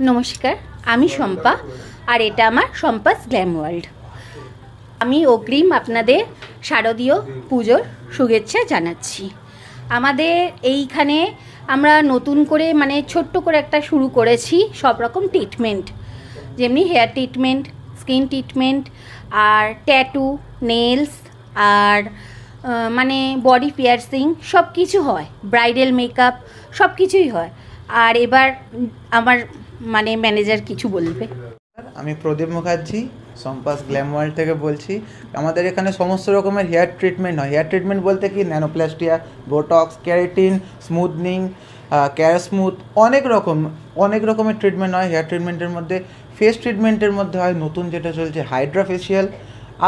নমস্কার, আমি শম্পা, আর এটা আমার শম্পাস গ্ল্যাম ওয়ার্ল্ড। আমি অগ্রিম আপনাদের শারদীয় পুজোর শুভেচ্ছা জানাচ্ছি। আমাদের এইখানে আমরা নতুন করে মানে ছোট্ট করে একটা শুরু করেছি, সব রকম ট্রিটমেন্ট যেমনি হেয়ার ট্রিটমেন্ট স্কিন ট্রিটমেন্ট আর ট্যাটু নেলস আর মানে বডি পিয়ার্সিং সব কিছু হয়। ব্রাইডাল মেকআপ সব কিছুই হয়। আর এবার আমার মানে ম্যানেজার কিছু বলবে? আমি প্রদীপ মুখার্জি, সম্পাস গ্ল্যাম ওয়ার্ল্ড থেকে বলছি। আমাদের এখানে সমস্ত রকমের হেয়ার ট্রিটমেন্ট হয়। হেয়ার ট্রিটমেন্ট বলতে কি? ন্যানোপ্লাস্টিয়া বোটক্স ক্যারেটিন স্মুথনিং ক্যার স্মুথ অনেক রকম, অনেক রকমের ট্রিটমেন্ট হয়। হেয়ার ট্রিটমেন্টের মধ্যে ফেস ট্রিটমেন্টের মধ্যে হয়। নতুন যেটা চলছে হাইড্রা ফেসিয়াল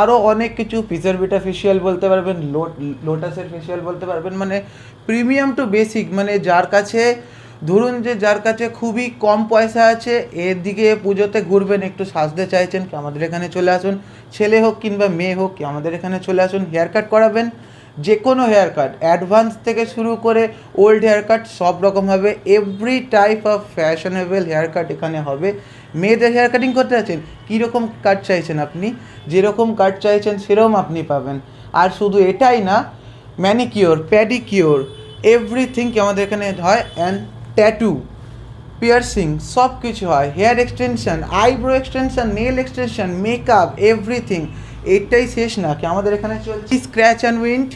আরও অনেক কিছু পিজারবিটা ফেসিয়াল বলতে পারবেন লোটাসের ফেসিয়াল বলতে পারবেন। মানে প্রিমিয়াম টু বেসিক মানে যার কাছে ধরুন যে যার কাছে খুবই কম পয়সা আছে, এর দিকে পুজোতে ঘুরবেন, একটু সাজতে চাইছেন আমাদের এখানে চলে আসুন। ছেলে হোক কিংবা মেয়ে হোক আমাদের এখানে চলে আসুন হেয়ার কাট করাবেন। যে কোনো হেয়ার কাট অ্যাডভান্স থেকে শুরু করে ওল্ড হেয়ার কাট সব রকম হবে। Every type of fashionable hair cut এখানে হবে। মেয়েদের হেয়ার কাটিং করতে আছেন কীরকম কাট চাইছেন আপনি? যেরকম কাট চাইছেন, সেরকম আপনি পাবেন। আর শুধু এটাই না ম্যানিকিওর প্যাডিকিওর এভরিথিং কি আমাদের এখানে হয়। অ্যান্ড ট্যাটু পিয়ার্সিং সব কিছু হয়। Hair extension eyebrow extension nail extension makeup everything এটাই শেষ না। কি আমাদের এখানে চলছে? স্ক্র্যাচ অ্যান্ড উইন্ড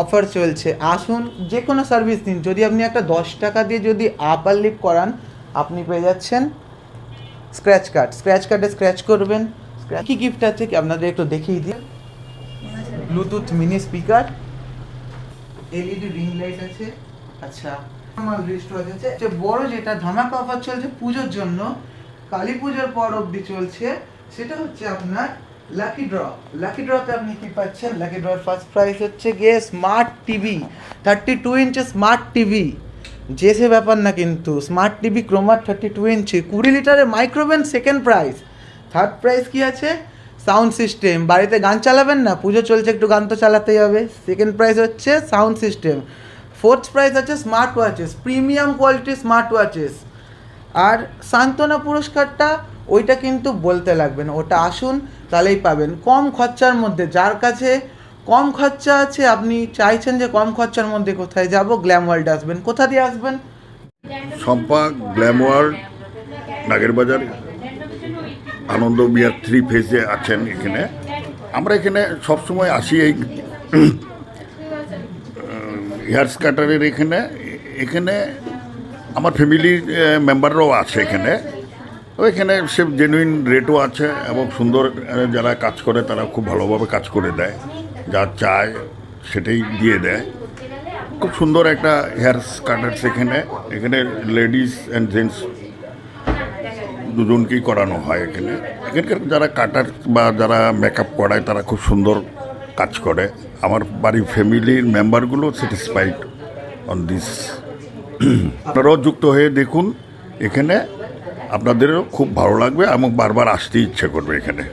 অফার চলছে। আসুন যে কোনো সার্ভিস দিন যদি আপনি একটা দশ টাকা দিয়ে যদি আপার লিপ করান, আপনি পেয়ে যাচ্ছেন স্ক্র্যাচ কার্ড স্ক্র্যাচ কার্ডে স্ক্র্যাচ করবেন। কী গিফট আছে কি? আপনাদের একটু দেখিয়ে দিই। Bluetooth mini speaker LED ring light আছে। আচ্ছা। রিস্ট ওয়াচ আছে যে বড় যেটা ধামাকা অফার চলছে পুজোর জন্য, কালী পুজোর পর অবধি চলছে, সেটা হচ্ছে আপনার লাকি ড্র লাকি ড্রতে আপনি কি পাচ্ছেন? লাকি ড্রর ফার্স্ট প্রাইস হচ্ছে গিয়ে স্মার্ট টিভি থার্টি টু ইঞ্চের স্মার্ট টিভি যে সে ব্যাপার না কিন্তু স্মার্ট টিভি ক্রোমার থার্টি টু ইঞ্চি কুড়ি লিটারের microwave second price third price কি আছে? সাউন্ড সিস্টেম বাড়িতে গান চালাবেন না, পুজো চলছে, একটু গান তো চালাতেই হবে। সেকেন্ড প্রাইস হচ্ছে সাউন্ড সিস্টেম ফোর্থ প্রাইজ আছে স্মার্ট ওয়াচেস প্রিমিয়াম কোয়ালিটির স্মার্ট ওয়াচেস আর সান্ত্বনা পুরস্কারটা ওইটা কিন্তু বলতে লাগবে না, ওটা আসুন তাহলেই পাবেন। কম খরচার মধ্যে, যার কাছে কম খরচা আছে, আপনি চাইছেন যে কম খরচার মধ্যে কোথায় যাব, গ্ল্যাম ওয়ার্ল্ডে আসবেন। কোথা দিয়ে আসবেন? শম্পা গ্ল্যামওয়ার নাগের বাজার। আনন্দ বিহার থ্রি ফেজে আছেন এখানে। আমরা এখানে সবসময় আসি এই হেয়ার স্কাটারের এখানে এখানে আমার ফ্যামিলির মেম্বাররাও আছে এখানে। এখানে সে জেনুইন রেটও আছে এবং সুন্দর যারা কাজ করে তারা খুব ভালোভাবে কাজ করে দেয়। যা চায় সেটাই দিয়ে দেয়। খুব সুন্দর একটা হেয়ার কাটার এখানে। এখানে লেডিস অ্যান্ড জেন্টস দুজনকেই করানো হয় এখানে। এখানকার যারা কাটার বা যারা মেকআপ করায় তারা খুব সুন্দর কাজ করে। আমার বাড়ির ফ্যামিলির মেম্বারগুলো স্যাটিসফাইড অন দিস আপনারাও যুক্ত হয়ে দেখুন, এখানে আপনাদেরও খুব ভালো লাগবে এবং বারবার আসতে ইচ্ছে করবে এখানে।